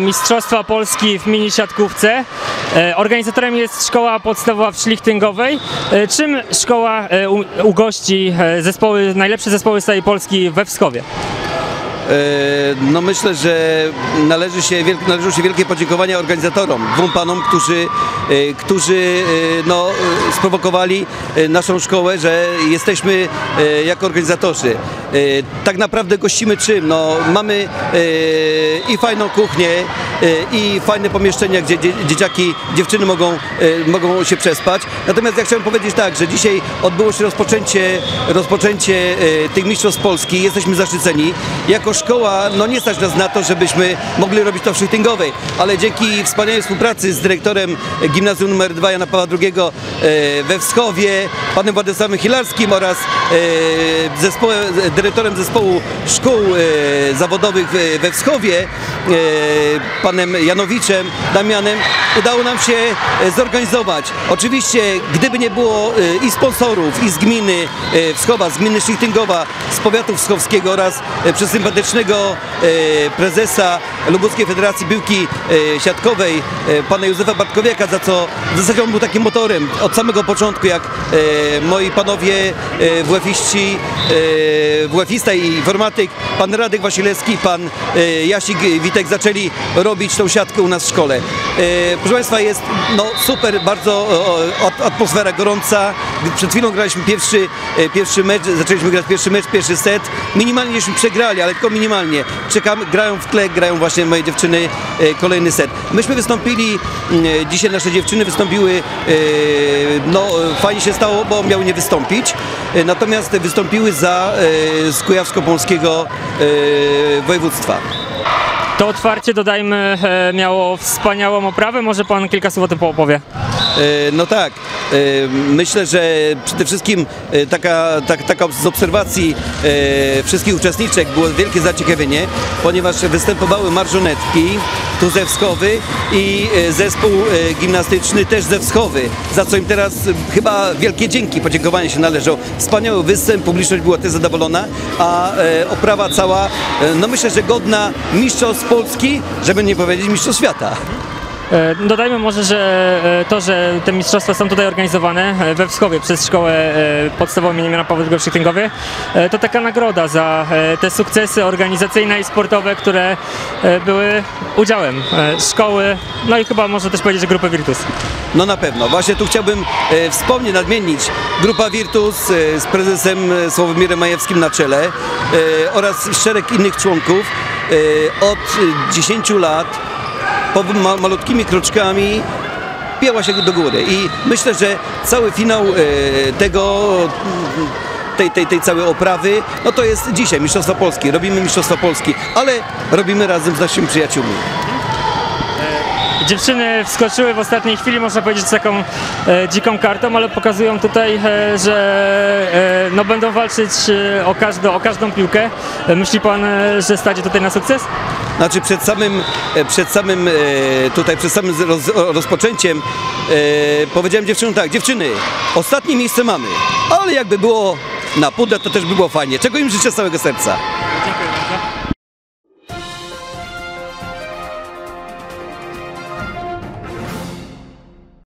Mistrzostwa Polski w mini siatkówce. E, Organizatorem jest Szkoła Podstawowa w Szlichtyngowej. E, Czym szkoła e, ugości zespoły, najlepsze zespoły z całej Polski we Wschowie? E, No myślę, że należy się, należą się wielkie podziękowania organizatorom, dwóm panom, którzy, e, którzy e, no, sprowokowali naszą szkołę, że jesteśmy jako organizatorzy. Tak naprawdę gościmy czym? No, mamy i fajną kuchnię, i fajne pomieszczenia, gdzie dzie- dzieciaki, dziewczyny mogą, mogą się przespać. Natomiast ja chciałem powiedzieć tak, że dzisiaj odbyło się rozpoczęcie, rozpoczęcie tych Mistrzostw Polski. Jesteśmy zaszczyceni. Jako szkoła, no nie stać nas na to, żebyśmy mogli robić to w Szychtygowej, ale dzięki wspaniałej współpracy z dyrektorem Gimnazjum nr 2 Jana Pawła II e, we Wschowie, panem Władysławem Hilarskim oraz e, zespołem, dyrektorem zespołu szkół e, zawodowych we- Wschowie, e, panem Janowiczem, Damianem, udało nam się e, zorganizować. Oczywiście, gdyby nie było e, i sponsorów, i z gminy e, Wschowa, z gminy Szlichtyngowa, z powiatu wschowskiego oraz przez sympatycznego prezesa Lubuskiej Federacji Piłki Siatkowej, pana Józefa Bartkowiaka, za co w zasadzie on był takim motorem od samego początku, jak moi panowie WF-iści, WF-ista i informatyk, pan Radek Wasilewski, pan Jasik Witek zaczęli robić tą siatkę u nas w szkole. Proszę Państwa, jest no, super, bardzo o, o, at- atmosfera gorąca. Przed chwilą graliśmy pierwszy, e, pierwszy mecz, zaczęliśmy grać pierwszy mecz, pierwszy set. Minimalnie żeśmy przegrali, ale tylko minimalnie. Czekamy, grają w tle, grają właśnie moje dziewczyny e, kolejny set. Myśmy wystąpili, e, dzisiaj nasze dziewczyny wystąpiły, no fajnie się stało, bo miały nie wystąpić, natomiast wystąpiły za z Kujawsko-Pomorskiego e, województwa. To otwarcie, dodajmy, e, miało wspaniałą oprawę. Może pan kilka słów o tym opowie? E, No tak, myślę, że przede wszystkim e, taka, tak, taka z obserwacji e, wszystkich uczestniczek było wielkie zaciekawienie, ponieważ występowały marżonetki tu ze Wschowy i e, zespół e, gimnastyczny też ze Wschowy, za co im teraz e, chyba wielkie dzięki, podziękowanie się należą. Wspaniały występ, publiczność była też zadowolona, a e, oprawa cała, e, no myślę, że godna mistrzostw Polski, żeby nie powiedzieć mistrzostw świata. E, Dodajmy może, że e, to, że te mistrzostwa są tutaj organizowane e, we Wschowie przez szkołę podstawową II w Szczytyngowie, e, to taka nagroda za te sukcesy organizacyjne i sportowe, które były udziałem szkoły, no i chyba można też powiedzieć, że grupy Virtus. No na pewno. Właśnie tu chciałbym wspomnieć, nadmienić Grupa Virtus z prezesem Sławomirem Majewskim na czele oraz szereg innych członków od e, 10 lat ma, malutkimi kroczkami pięła się do góry i myślę, że cały finał e, tego tej, tej, tej całej oprawy, no to jest dzisiaj Mistrzostwa Polski. Robimy Mistrzostwa Polski, ale robimy razem z naszymi przyjaciółmi. Dziewczyny wskoczyły w ostatniej chwili, można powiedzieć, z taką e, dziką kartą, ale pokazują tutaj, e, że e, no, będą walczyć e, o, każdo, o każdą piłkę. E, myśli pan, e, że stadzie tutaj na sukces? Znaczy przed samym, przed samym tutaj, przed samym roz, rozpoczęciem powiedziałem dziewczynom tak, dziewczyny, ostatnie miejsce mamy, ale jakby było na pudle, to też by było fajnie. Czego im życzę z całego serca.